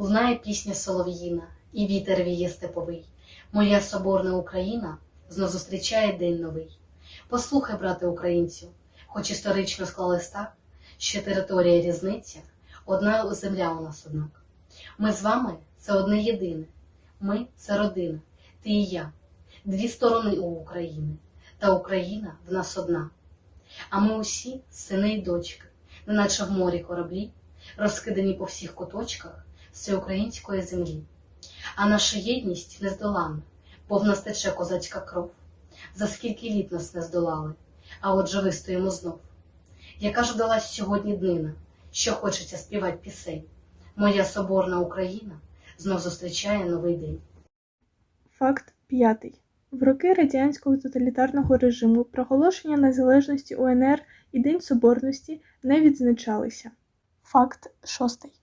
Лунає пісня солов'їна, і вітер віє степовий. Моя соборна Україна знов зустрічає день новий. Послухай, брате українцю, хоч історично склалось так, що територія різниця, одна земля у нас однак. Ми з вами це одне єдине. Ми це родина, ти і я, дві сторони у України, та Україна в нас одна. А ми усі сини й дочки, неначе в морі кораблі, розкидані по всіх куточках всеукраїнської землі. А наша єдність нездоланна, бо в нас тече козацька кров. За скільки літ нас не здолали, а отже вистоїмо знов. Яка ж вдалась сьогодні днина, що хочеться співати пісень. Моя соборна Україна знов зустрічає новий день. Факт п'ятий. В роки радянського тоталітарного режиму проголошення незалежності УНР і День Соборності не відзначалися. Факт шостий.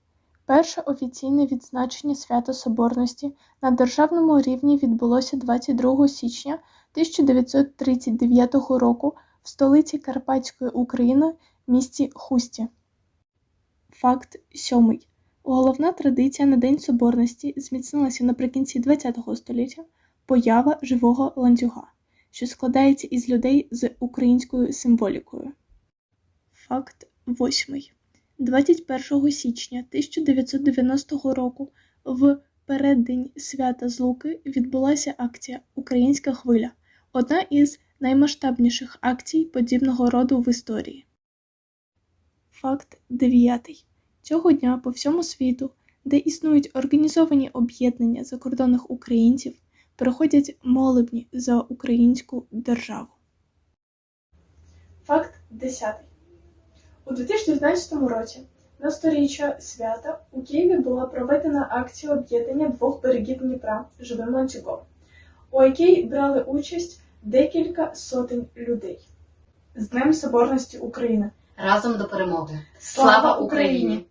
Перше офіційне відзначення свята Соборності на державному рівні відбулося 22 січня 1939 року в столиці Карпатської України місті Хусті. Факт сьомий. Головна традиція на День Соборності зміцнилася наприкінці ХХ століття поява живого ланцюга, що складається із людей з українською символікою. Факт восьмий. 21 січня 1990 року в переддень свята Злуки відбулася акція Українська хвиля, одна із наймасштабніших акцій подібного роду в історії. Факт 9. Цього дня по всьому світу, де існують організовані об'єднання закордонних українців, проходять молебні за українську державу. Факт 10. У 2019 році на сторіччя свята у Києві була проведена акція об'єднання двох берегів Дніпра живим ланцюгом, у якій брали участь декілька сотень людей. З Днем Соборності України! Разом до перемоги. Слава Україні!